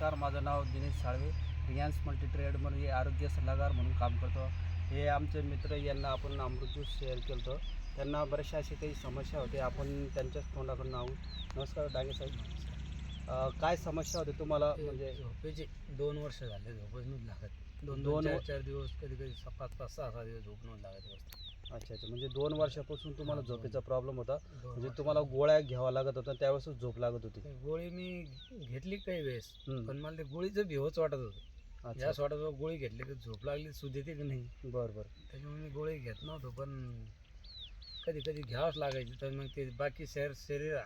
नमस्कार माझं नाव दिनेश साळवे. रियान्स मल्टी ट्रेडमध्ये आरोग्य सल्लागार म्हणून काम करतो. हे आमचे मित्र यांना आपण अमृत ज्यूस शेअर केलं होतं त्यांना बऱ्याचशा अशा काही समस्या होत्या आपण त्यांच्याच तोंडाकडून आहोत. नमस्कार डांगे साहेब. काय समस्या होते तुम्हाला? म्हणजे झोपेचे दोन वर्ष झाले झोपच लागत. दोन दोन चार दिवस कधी कधी पाच पाच सहा सहा दिवस झोप लागत व्यवस्थित. अच्छा अच्छा. म्हणजे दोन वर्षापासून तुम्हाला. झोपेचा प्रॉब्लेम होता. म्हणजे तुम्हाला. गोळ्या घ्यावा लागत होता त्यावेळेस झोप लागत होती. गोळी मी घेतली काही वेळेस हम्म. पण मला ते गोळीचं भिवच वाटत होतं. अच्छा. याच वाटत होतं गोळी घेतली की झोप लागली सूज येते की नाही? बरं बरं. त्याच्यामुळे मी गोळी घेत नव्हतो पण कधी कधी घ्यावंच लागायची. तर मग ते बाकी शरीर शरीर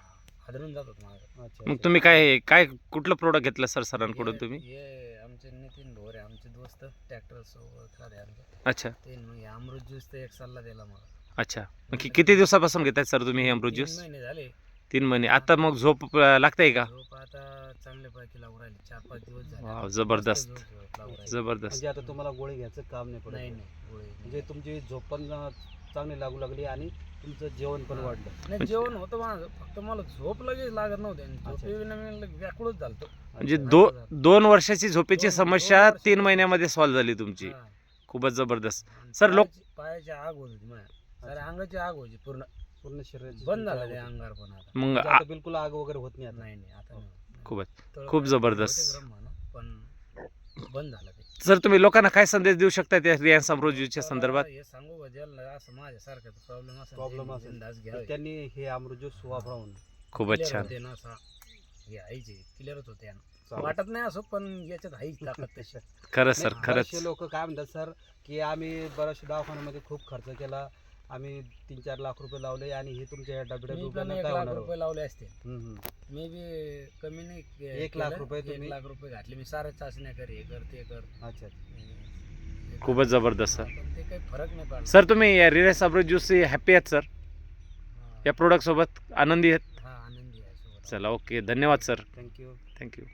हादरून जात होतं माझं. अच्छा मग अच्छा. तुम्ही काय काय कुठलं प्रोडक्ट घेतलं सर सरांकडून तुम्ही? हे आमचे नितीन भोरे आमचे दोस्त ट्रॅक्टर सोबत आले आमचे. अच्छा. ते मग हे अमृत ज्यूस एक सल्ला दिला मला. अच्छा. मग कि- किती दिवसापासून घेताय सर तुम्ही हे अमृत तीन ज्यूस महिने झाले. तीन महिने. आता मग झोप अं, लागताय का? झोप आता चांगल्यापैकी लागू राहिली. चार पाच दिवस झाले. वाव, जबरदस्त. मस्त झोप- झोप लागू राहिली. जबरदस्त. म्हणजे आता तुम्हाला गोळी घ्यायचं काम नाही पडत. नाही नाही गोळी नाही. म्हणजे तुमची झोप पण अं, चांगली लागू लागली आणि तुमचं जेवण पण हा. वाढलं नाही जेवण होतं माझं फक्त मला झोप लगेच लागत नव्हती आणि अच्छा. झोपेविना मी लगे व्याकुळच झालतो म्हणजे. दो दोन वर्षाची झोपेची दोन- समस्या. तीन महिन्यामध्ये सॉल्व्ह झाली तुमची हा. खूपच जबरदस्त आणि सर, लोक- पायाची- पायाची आग होत होती माझ्या साऱ्या अंगाची आग होती पूर्ण पूर्ण शरीराची बंद झालं ते. अंगार पण आता मग म्हणजे आ- आता बिलकुल आग वगैरे होत नाही आता नाही नाही आता नाही. खूपच खूप होते जबरदस्त. पण बंद झालं सर तुम्ही लोकांना काय संदेश देऊ शकता त्या ज्यूसच्या तर संदर्भात हे सांगू का ज्याला असं माझ्यासारखं प्रॉब्लेम असेल Problem त्यांनी असेल. बिनधास्त घ्यावे. त्यांनी हे अमृत ज्यूस वापरावून खूपच Clear छान होते ना असा हे आईचे क्लिअरच होते यानं. चालेल. वाटत नाही असो पण याच्यात हाईच ताकद तशी खरंच सर खरंच लोक काय म्हणतात सर की आम्ही बऱ्याचशा दवाखान्यामध्ये खूप खर्च केला आम्ही तीन चार लाख रुपये लावले आणि हे तुमच्या या डबड्या मी पण एक काय लाख होणार? रुपये लावले असते हम्म, हम्म. मी बी कमी नाही के- एक लाख केलं. रुपये एक तुम्ही- लाख रुपये घातले. मी साऱ्या चाचण्या कर हे कर ते कर. अच्छा हे कर. खूपच जबरदस्त. सर पण ते काही फरक नाही पडला. सर तुम्ही या रियान्स अमृत ज्यूस हॅपी आहेत सर? हा. या प्रोडक्ट सोबत आनंदी आहेत? हा आनंदी आहे सोबत. चला ओके धन्यवाद सर. Thank you thank you